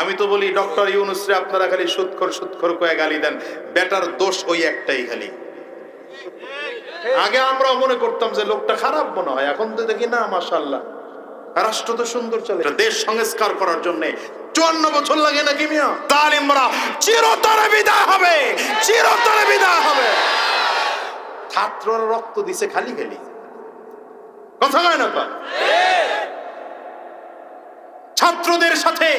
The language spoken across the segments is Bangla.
আমি তো বলি, ডক্টর ইউনুসরে আপনারা খালি সুৎখর সুৎখর কয়ে গালি দেন। বেটার দোষ ওই একটাই খালি। আগে আমরা মনে করতাম যে লোকটা খারাপ মনে হয়, এখন তো দেখি না মাশাল্লাহ রাষ্ট্র তো সুন্দর চলে। দেশ সংস্কার করার জন্য চুয়ান্ন বছর লাগে নাকি মিয়া? তালিমরা চিরতরে বিদায় হবে, চিরতরে বিদায় হবে। ছাত্ররা রক্ত দিছে খালি খালি। কথা হয় না ছাত্রদের সাথে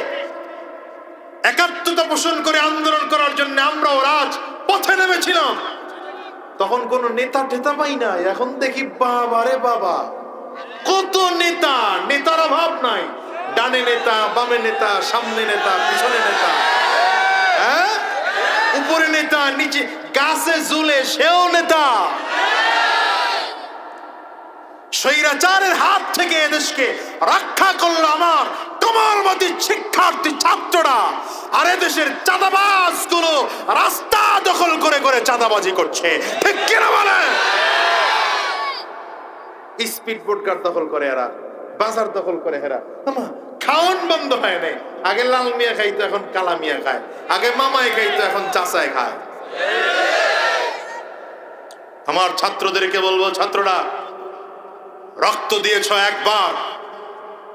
একাত্মতা পোষণ করে আন্দোলন করার জন্য আমরাও রাজ পথে নেমেছিলাম। তখন কোন নেতা টেতা পাই না এখন দেখি বাবা রে বাবা। কত নেতা? নেতার অভাব নাই। ডানে নেতা, বামে নেতা, সামনে নেতা, পিছনে নেতা। হ্যাঁ? উপরে নেতা, নিচে গাছে ঝুলে সেও নেতা। স্বৈরাচারের হাত থেকে এদেশকে রক্ষা করল আমার কমলমতি শিক্ষার্থী ছাত্ররা আর এদেশের চাঁদাবাজগুলো রাস্তা দখল করে করে চাঁদাবাজি করছে। ঠিক কিনা বলে স্পিড কার দখল করে এরা বাজার দখল করে এরা। আমা, খাওয়ান বন্ধ হয় নাই। আগে লাল মিয়া খাইতো এখন কালা মিয়া খায়। আগে মামায় খাইতো এখন চাচায় খায়। আমার ছাত্রদেরকে বলব ছাত্ররা রক্ত দিয়েছ একবার।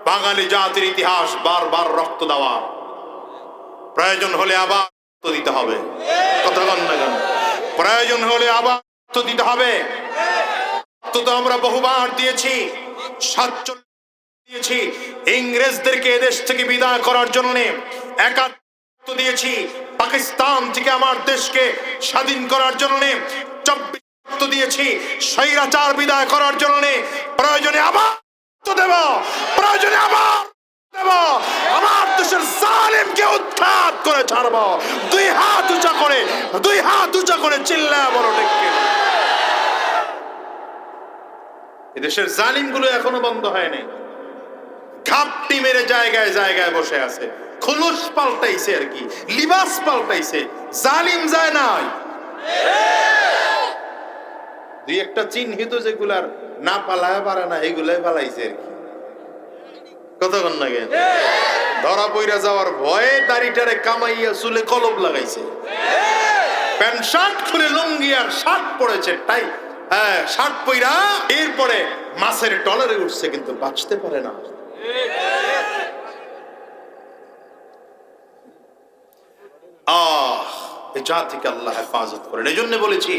বাঙালি জাতির ইতিহাস বারবার রক্ত দেওয়া। প্রয়োজন হলে আবার রক্ত দিতে হবে। কথা না কেন? প্রয়োজন হলে আবার রক্ত দিতে হবে। রক্ত তো আমরা বহুবার দিয়েছি দিয়েছি। ইংরেজদেরকে এদেশ থেকে বিদায় করার জন্য একাত্ম দিয়েছি। পাকিস্তান থেকে আমার দেশকে স্বাধীন করার জন্য চব্বিশ দিয়েছি। স্বৈরাচার বিদায় করার জন্য প্রয়োজনে আবার দেব। প্রয়োজনে আবার দেব। আমার দেশের জালিমকে উৎখাত করে ছাড়ব। দুই হাত উঁচা করে, দুই হাত উঁচা করে চিল্লা বড় ডেকে এদেশের জালিমগুলো এখনও বন্ধ হয়নি ঘাপটি মেরে জায়গায় জায়গায় বসে আছে। খুলুস পাল্টাইছে আর কি, লিবাস পাল্টাইছে। জালিম যায় নাই। দুই একটা চিহ্নিত যেগুলার না পালায় পারে না, এগুলাই পালাইছে আর কি। কতক্ষণ লাগে ধরা পইরা যাওয়ার ভয়ে দাড়িটারে কামাইয়া চুলে কলব লাগাইছে। প্যান্ট শার্ট খুলে লুঙ্গি আর শার্ট তাই হ্যাঁ শার্ট পইরা এরপরে মাছের টলারে উঠছে, কিন্তু বাঁচতে পারে না। আহ, এ জাতিকে আল্লাহ হেফাজত করেন। এই জন্য বলেছি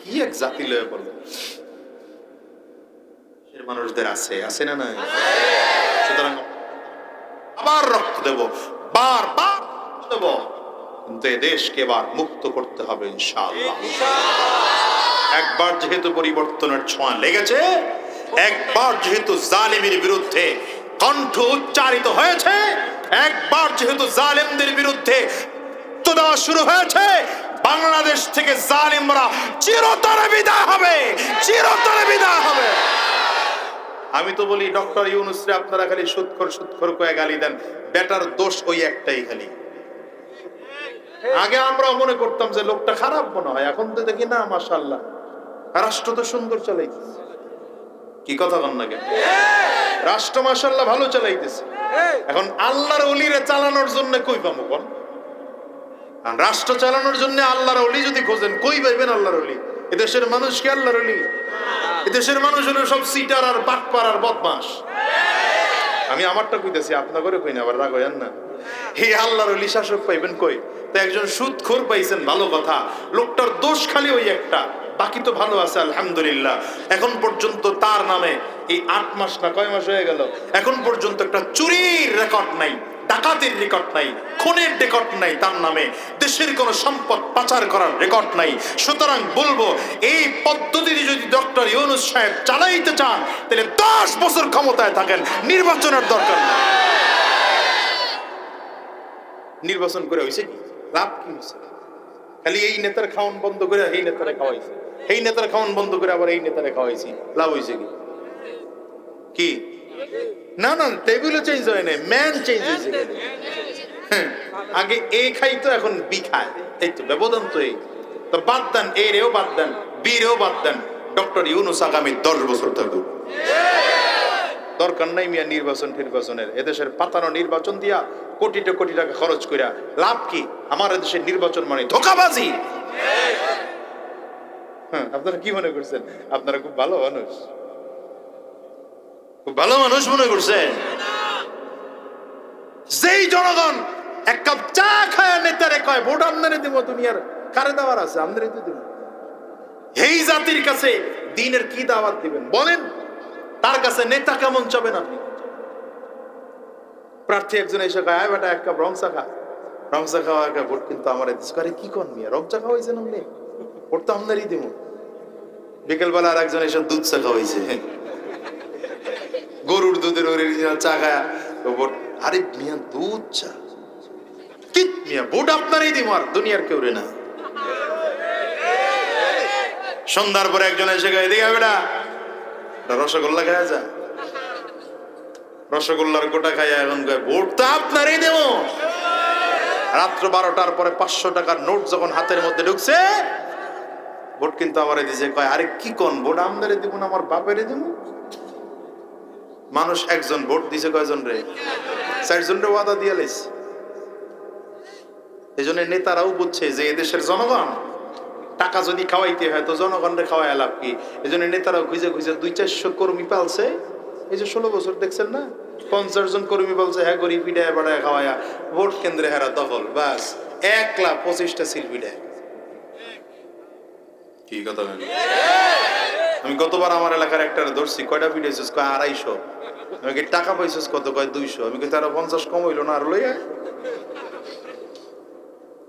কি এক জাতি লয়ে মানুষদের আছে আছে না নাই? সুতরাং আবার রক্ত দেব, বার বার দেব। কিন্তু এবার মুক্ত করতে হবে একবার যেহেতু পরিবর্তনের ছোঁয়া লেগেছে, একবার যেহেতু জালিমের বিরুদ্ধে কণ্ঠ উচ্চারিত হয়েছে, একবার যেহেতু জালেমদের বিরুদ্ধে রক্ত দেওয়া শুরু হয়েছে বাংলাদেশ থেকে জালিমরা চিরতরে বিদায় হবে চিরতরে বিদায় হবে। আমি তো বলি ডক্টর ইউনুসরে আপনারা খালি সুৎখর সুৎখর কয়ে গালি দেন বেটার দোষ ওই একটাই খালি। আগে আমরা মনে করতাম যে লোকটা খারাপ মনে হয় এখন তো দেখি না মাশাল্লাহ রাষ্ট্র তো সুন্দর চালাইতেছে। কি কথা কন না কেন? রাষ্ট্র মাশাল্লাহ ভালো চালাইতেছে। এখন আল্লাহর অলিরে চালানোর জন্য কই পাবো কোন? কারণ রাষ্ট্র চালানোর জন্য আল্লাহর অলি যদি খোঁজেন, কই পাইবেন আল্লাহর অলি এদেশের মানুষ কি আল্লাহর অলি এদেশের মানুষ হলো সব সিটার আর বাটপার আর বদমাস। আমি আমারটা কইতেছি আপনার করে কই না, আবার রাগ হইয়ান না? হে আল্লাহর অলি শাসক পাইবেন কই? তো একজন সুদখোর পাইছেন, ভালো কথা। লোকটার দোষ খালি ওই একটা, বাকি তো ভালো আছে, আলহামদুলিল্লাহ। এখন পর্যন্ত তার নামে এই আট মাস না কয় মাস হয়ে গেল, এখন পর্যন্ত একটা চুরির রেকর্ড নাই। ডাকাতির রেকর্ড নাই, খুনের রেকর্ড নাই তার নামে, দেশের কোনো সম্পদ পাচার করার রেকর্ড নাই। সুতরাং বলব, এই পদ্ধতিটি যদি ডক্টর ইউনুস সাহেব চালাইতে চান, তাহলে দশ বছর ক্ষমতায় থাকেন, নির্বাচনের দরকার নেই। নির্বাচন করে হয়েছে কি? লাভ কি হয়েছে খালি এই নেতার খাওয়ান বন্ধ করে এই নেতারে খাওয়াইছে। এই নেতার খাওয়ান বন্ধ করে আবার এই নেতারে খাওয়াইছি। লাভ হয়েছে কি? কি? না না টেবিলও চেঞ্জ হয় নাই ম্যান চেঞ্জ হয়েছে। হ্যাঁ, আগে এ খাইতো এখন বি খায়। এই তো ব্যবধান তো এই। তো বাদ দেন এ রেও বাদ দেন বি রেও বাদ দেন। ডক্টর ইউনুস আগামী দশ বছর থাকুক দরকার নাই মিয়া নির্বাচন নির্বাচনের। এদেশের পাতানো নির্বাচন দিয়া কোটিটা কোটি টাকা খরচ কইরা লাভ কি? আমার এদেশের নির্বাচন মানে ধোকাবাজি। হ্যাঁ, আপনারা কি মনে করছেন? আপনারা খুব ভালো মানুষ। ভালো মানুষ মনে করছেন যেই জনগণ এক কাপ চা খায়, নেতারে কয় ভোট আমদানি দিব, দুনিয়ার কারে দেওয়ার আছে? আমদানি তো দিব। এই জাতির কাছে দিনের কি দাওয়াত দিবেন? বলেন, তার কাছে নেতা কেমন চাবেন আপনি? প্রার্থী একজন এসে কয়, আয় বেটা, এক কাপ রংসা খা। রংসা খাওয়া একটা ভোট কিন্তু আমার এদেশ করে, কি কন মিয়া? রংসা খাওয়াইছেন আপনি? ভোট তো আমদানি দিব। বিকেলবেলা আর একজন এসে দুধ চা খাওয়াইছে। গরুর দুধের অরিজিনাল চা খায়া তো আরে মিয়া, দুধ চা? কি মিয়া ভোট আপনারই দিব আর দুনিয়ার কেউ রে না। সন্ধ্যার পরে একজন এসে গায়ে দিকে বেটা রসগোল্লা খাওয়া যা। রসগোল্লার গোটা খাইয়া এখন ভোট তো আপনারই দেব রাত্র বারোটার পরে পাঁচশো টাকার নোট যখন হাতের মধ্যে ঢুকছে ভোট কিন্তু আমারে দিছে, কয়, আরে কি কন ভোট আমদারে দিব না, আমার বাপেরে দিব মানুষ একজন ভোট দিছে কয়জন রে? চারজন রে ওয়াদা দিয়ে লাইছে এই জন্য নেতারাও বুঝছে যে এদেশের জনগণ, টাকা যদি খাওয়াইতে হয় তো জনগণরে খাওয়াই লাভ কি? এই জন্য নেতারাও খুঁজে খুঁজে দুই চারশো কর্মী পালছে। এই যে ষোলো বছর দেখছেন না? পঞ্চাশ জন কর্মী বলছে হ্যাঁ গরিব পিঠায় বাড়ায় খাওয়ায়া, ভোট কেন্দ্রে হেরা দখল। বাস এক লাখ পঁচিশটা সিল পিঠায় কি কথা আমি গতবার আমার এলাকার একটা ধরছি, কয়টা পিঠাইছিস কয় আড়াইশো। আমি কি টাকা পাইছিস কত? কয় দুইশো। আমি কিন্তু আরও পঞ্চাশ কম হইল না, আর লইয়া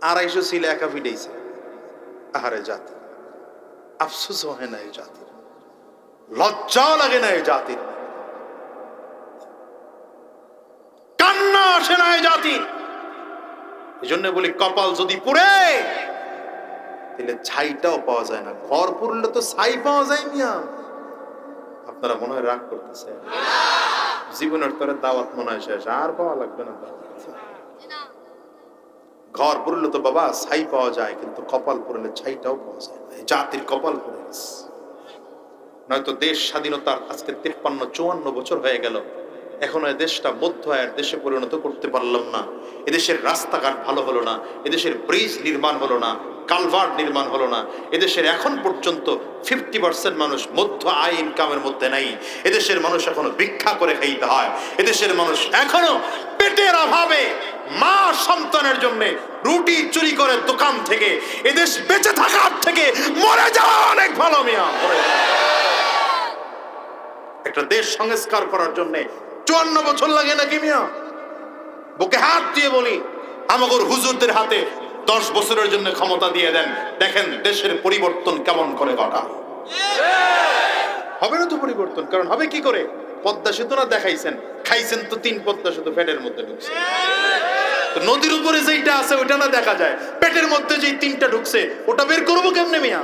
আড়াইশো ছিল, একা পিঠাইছে আহারে জাতি। আফসোস হয় না এই জাতির। লজ্জাও লাগে না এই জাতির। কান্না আসে না এই জাতির। এই জন্য বলি, কপাল যদি পুড়ে তাহলে ছাইটাও পাওয়া যায় না। ঘর পুরলে তো ছাই পাওয়া যায় মিয়া। আপনারা মনে হয় রাগ করতেছে জীবনের তরে দাওয়াত মনে হয় শেষ। আর পাওয়া লাগবে না ঘর পুরলে তো বাবা ছাই পাওয়া যায়, কিন্তু কপাল পুরলে ছাইটাও পাওয়া যায় না। জাতির কপাল গেছে। নয়তো দেশ স্বাধীনতার আজকে তিপ্পান্ন, চুয়ান্ন বছর হয়ে গেল। এখনও দেশটা মধ্য আয়ের দেশে পরিণত করতে পারলাম না। এদেশের রাস্তাঘাট ভালো হলো না। এদেশের ব্রিজ নির্মাণ হলো না। কালভার্ট নির্মাণ হলো না। এদেশের এখন পর্যন্ত ফিফটি পার্সেন্ট মানুষ মধ্য আয় ইনকামের মধ্যে নাই। এদেশের মানুষ এখনও ভিক্ষা করে খাইতে হয়। এদেশের মানুষ এখনও পেটের অভাবে মা সন্তানের জন্য রুটি চুরি করে দোকান থেকে এদেশ বেঁচে থাকার থেকে মরে যাওয়া অনেক ভালো, মিয়া। একটা দেশ সংস্কার করার জন্য চুয়ান্ন বছর লাগে নাকি মিয়া? বুকে হাত দিয়ে বলি, আমাগর হুজুরদের হাতে দশ বছরের জন্য ক্ষমতা দিয়ে দেন। দেখেন দেশের পরিবর্তন কেমন করে ঘটা। হবে না তো পরিবর্তন? কারণ হবে কি করে? পদ্মা সেতু না দেখাইছেন? খাইছেন তো তিন পদ্মা সেতু পেটের মধ্যে ঢুকছে। নদীর উপরে যেইটা আছে, ওইটা না দেখা যায়। পেটের মধ্যে যেই তিনটা ঢুকছে, ওটা বের করব কেমনে মিয়া?